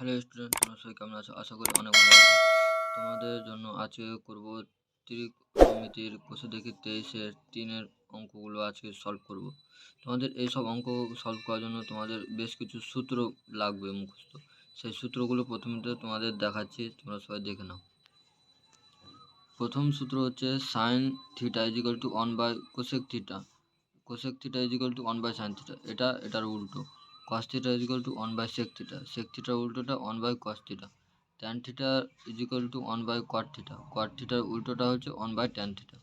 Hello student তোমরা সবাই কেমন আছো? আশা করি অনেক ভালো আছো। তোমাদের জন্য আজকে করব ত্রিকোণমিতির কোষে দেখি তেইশের তিনের অঙ্কগুলো আজকে সলভ করব। তোমাদের এই সব অঙ্ক সলভ করার জন্য তোমাদের বেশ কিছু সূত্র লাগবে মুখস্থ। সেই সূত্রগুলো প্রথমে তোমাদের দেখাচ্ছি, তোমরা সবাই দেখে নাও। প্রথম সূত্র হচ্ছে sine theta is equal to one by cosec theta cosec theta is is equal to one by sine theta এটা, এটার উল্টো। Cos theta is equal to 1 by sec theta sec theta উল্টোটা 1 by cos theta tan theta is equal to 1 by cot theta cot theta উল্টোটা হচ্ছে 1 by tan theta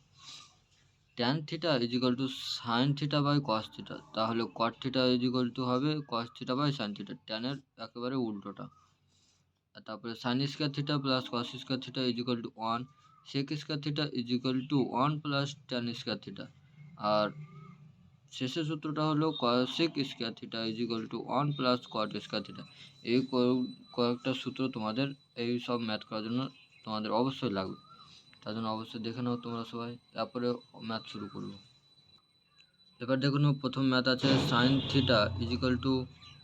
tan theta is equal to sin theta by cos theta তাহলে cot theta is equal to হবে cos theta by sin theta tan এর একেবারে উল্টোটা আর তারপরে sin square theta plus cos square theta is equal to 1 sec square theta is equal to 1 plus tan square theta আর শেষের সূত্রটা হলো cosec square theta is equal to one plus cot square theta এই কয়েকটা সূত্র তোমাদের এই সব math করার জন্য তোমাদের অবশ্যই লাগবে। তার জন্য অবশ্যই দেখে নাও তোমরা সবাই, তারপরে ম্যাথ শুরু করব। এবার দেখুন প্রথম ম্যাথ আছে sine theta is equal to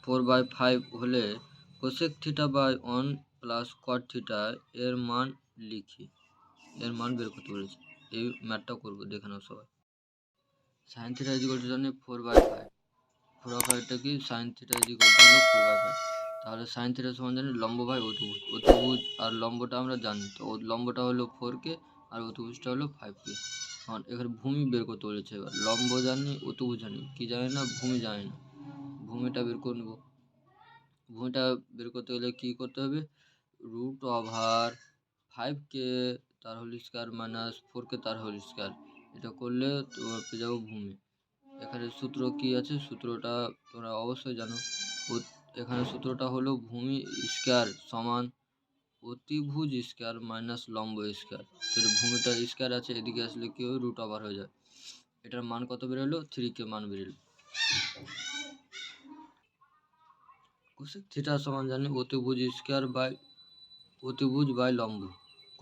four by five হলে cosec theta by one plus cot theta এর মান লিখি। এর মান বের করতে বলেছি। এই ম্যাথটা করব, দেখে নাও সবাই। সাইন থিটা ইজ টু জানি four by five four by ফাইভটা কি? Sine theta is equal to হলো ফোর বাই ফাইভ তাহলে সাইন থিটা সমান জানি লম্ব বাই অতিভুজ। অতিভুজ আর লম্বটা আমরা জানি। তো লম্বটা হলো ফোর কে আর অতিভুজটা হলো ফাইভ কে কারণ এখানে ভূমি বের করতে বলেছে এবার। লম্ব জানি, অতিভুজ জানি। কি জানি না? ভূমি জানি না। ভূমিটা বের করে নেব। ভূমিটা বের করতে গেলে কী করতে হবে? রুট ওভার ফাইভ কে তার হোল স্কোয়ার মাইনাস ফোর কে তার হোল স্কোয়ার এটা করলে তোমার পেয়ে যাব ভূমি এখানে সূত্র কি আছে? সূত্রটা তোমরা অবশ্যই জানো। এখানে সূত্রটা হলো ভূমি স্কোয়ার সমান অতিভুজ স্কোয়ার মাইনাস লম্ব স্কোয়ার। তো ভূমিটা স্কোয়ার আছে, এদিকে আসলে কি হবে? রুট ওভার হয়ে যায় এটার মান কত বেরোলো? থ্রি কে মান বেরোলো। থিটা সমান জানি, অতিভুজ স্কোয়ার বাই অতিভুজ বাই লম্ব।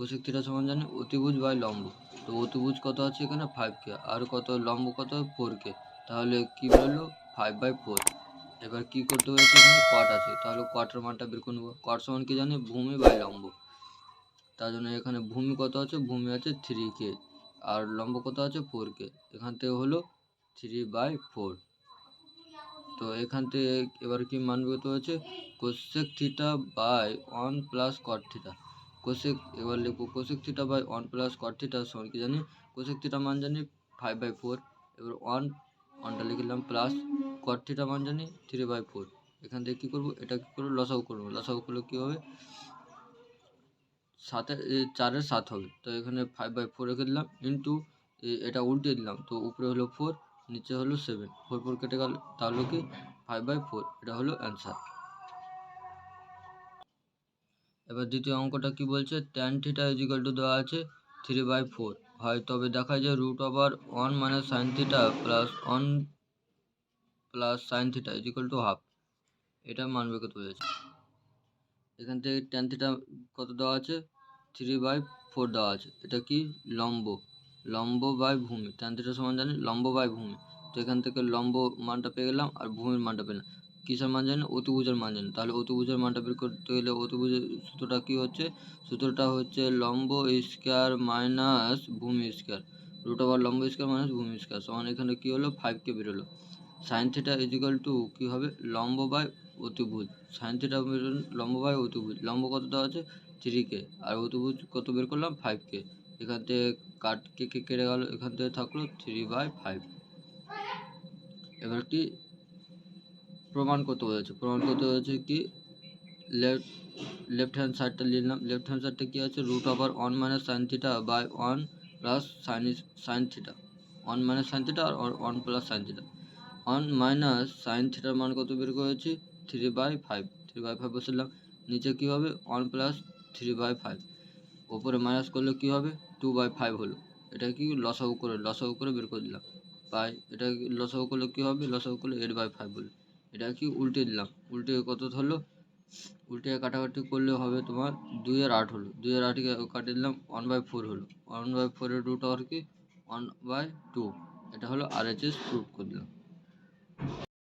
কোসেক থিটা সমান জানি অতিভুজ বাই লম্ব। তো অতিভুজ কত আছে এখানে? ফাইভ কে আর কত লম্ব কত ফোর কে তাহলে কি বেরোলো ফাইভ বাই ফোর এবার কি করতে হয়েছে এখানে কট আছে। তাহলে কটের মানটা বের করে নেব। কট সমান কি জানি? ভূমি বাই লম্ব। তার জন্য এখানে ভূমি কত আছে? ভূমি আছে থ্রি কে আর লম্ব কত আছে? ফোর কে এখান থেকে হলো থ্রি বাই ফোর তো এখান থেকে এবার কি মান বেরোতে হচ্ছে cosec theta by one plus cot theta cosec এবার লিখব cosec theta by one plus cot theta সমান কি জানি? কোসেক থিটা মান জানি ফাইভ বাই ফোর এবার ওয়ান ওয়ানটা লিখলাম প্লাস কট থিটা মান জানি থ্রি বাই ফোর এখান থেকে কী করব? এটা কী করব? লসাগু করব। লসাগু করলে কী হবে? সাতের চারের সাত হবে। তো এখানে ফাইভ বাই ফোর রেখে দিলাম। ইন্টু এটা উল্টে দিলাম। তো উপরে হলো ফোর নিচে হলো সেভেন ফোর ফোর কেটে গেল, তাহলে কি? ফাইভ বাই ফোর এটা হলো অ্যান্সার এবার দ্বিতীয় অঙ্কটা কি বলছে? ট্যান থিটা ইজিক্যাল টু দেওয়া আছে থ্রি বাই ফোর হয়, তবে দেখা যায় রুট ওভার ওয়ান মানে sine theta plus one plus sine theta is equal to half এটা মানবে কত হয়েছে এখান থেকে ট্যান থিটা কত দেওয়া আছে? থ্রি বাই ফোর দেওয়া আছে। এটা কি? লম্ব। লম্ব বাই ভূমি। ট্যান থিটা সমান জানি? লম্ব বাই ভূমি। তো এখান থেকে লম্ব মানটা পেয়ে গেলাম আর ভূমির মানটা পেলাম। কিসের মান জানি অতিভুজের মান জানি তাহলে অতিভুজের মানটা বের করতে গেলে অতিভুজের সূত্রটা কী হচ্ছে? সূত্রটা হচ্ছে লম্ব স্কোয়ার মাইনাস ভূমি স্কোয়ার। রুট ওভার লম্ব স্কোয়ার মাইনাস ভূমি স্কোয়ার। সমান এখানে কী হলো? ফাইভ কে বেরোলো sine theta is equal to কী হবে? লম্ব বাই অতিভুজ। সাইন থিটা লম্ব বাই অতিভুজ। লম্ব কত দেওয়া আছে? থ্রি কে আর অতিভুজ কত বের করলাম? ফাইভ কে এখান থেকে কাট কে কে কেটে গেল? এখান থেকে থাকল থ্রি বাই ফাইভ এবার কি প্রমাণ করতে বলেছে। প্রমাণ করতে বলেছে কি, লেফট লেফট হ্যান্ড সাইডটা নিলাম লেফট হ্যান্ড সাইডটা কী আছে? Root over one minus sine theta by one plus sine sine theta one minus sine theta R one plus sine theta one minus sine থিটার মান কত বের করেছি? Three by five three by five বসলাম নিচে কী হবে? One plus three by five ওপরে মাইনাস করলে কী হবে? টু বাই ফাইভ হলো। এটা কি? লসাগু করে লসাগু করে বের করে দিলাম। বাই এটা লসাগু করলে কী হবে? লসাগু করলে এইট বাই ফাইভ হলো এটা কি উল্টে দিলাম। উল্টে কত ধরলো? উল্টে কাটাকাটি করলে হবে তোমার দুই আর আট হলো। দুই আর আটকে কাটিয়ে দিলাম ওয়ান বাই ফোর হলো। ওয়ান বাই ফোরের রুট আর কি? ওয়ান বাই টু এটা হলো আর এইচ এস প্রুফ করে দিলাম।